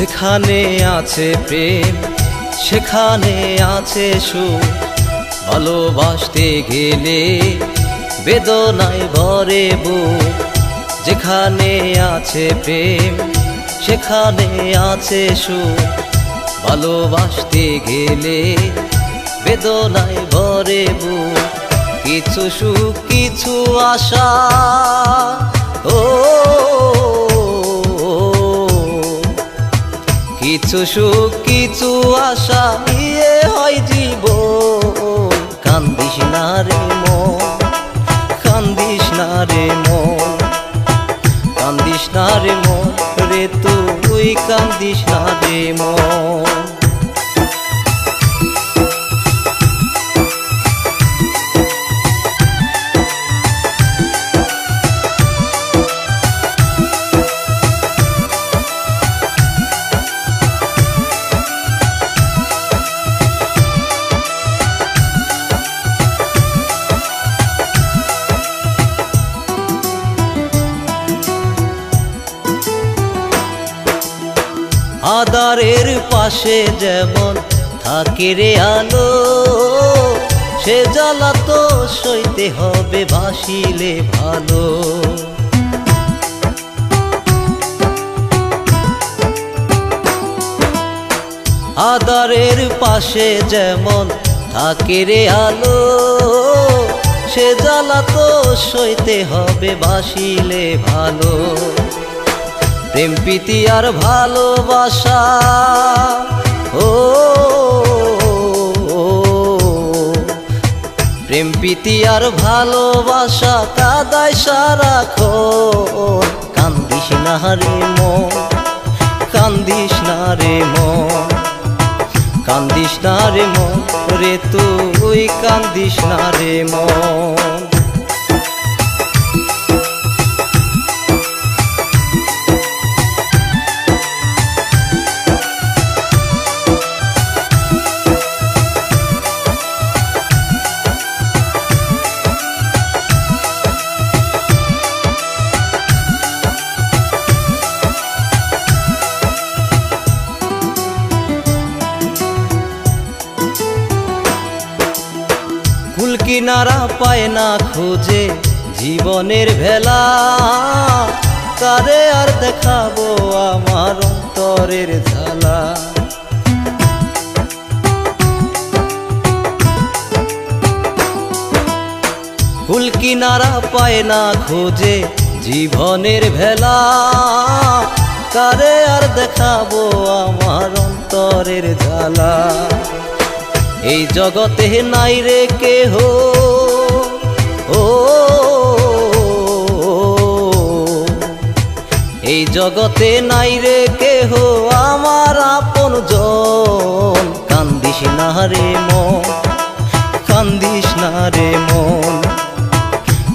যেখানে আছে প্রেম, সেখানে আছে সুখ। ভালোবাসতে গেলে বেদনায় ভরে বুক। যেখানে আছে প্রেম, সেখানে আছে সুখ। ভালোবাসতে গেলে বেদনায় ভরে বুক। কিছু সুখ, কিছু আশা। কিছু সুখ, কিছু আশা নিয়ে হয় জীব কান্দিস না রে মন, কান্দিস না রে মন। কান্দিস না রে মন রে তুই, কান্দিস না রে মন। আদারের পাশে যেমন থাকে রে আলো, সে জ্বালা তো সইতে হবে, ভাসিলে ভালো। আদারের পাশে যেমন থাকে রে আলো, সে জ্বালা তো সইতে হবে বাসিলে ভালো। প্রেম, প্রীতি আর ভালোবাসা। ও, প্রেম, প্রীতি আর ভালোবাসা কাদায় সারাক্ষণ কান্দিস না রে মন কান্দিস না রে মন কান্দিস না রে মন রে তুই কান্দিস না রে মন কিনারা পায় না খুঁজে জীবনের ভেলা। কারে আর দেখাবো আমার অন্তরের ঝালা? কুল কিনারা পায় না খুঁজে জীবনের ভেলা। কারে আর দেখাবো আমার অন্তরের ঝালা? এই জগতে নাই রে কেহ। ও, এই জগতে নাই রে কেহ। আমার আপন জন, কান্দিস না রে মন, কান্দিস না রে মন,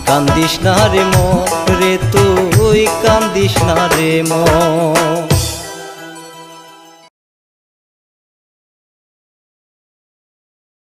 কান্দিস না রে মন রে তুই, কান্দিস না রে মন।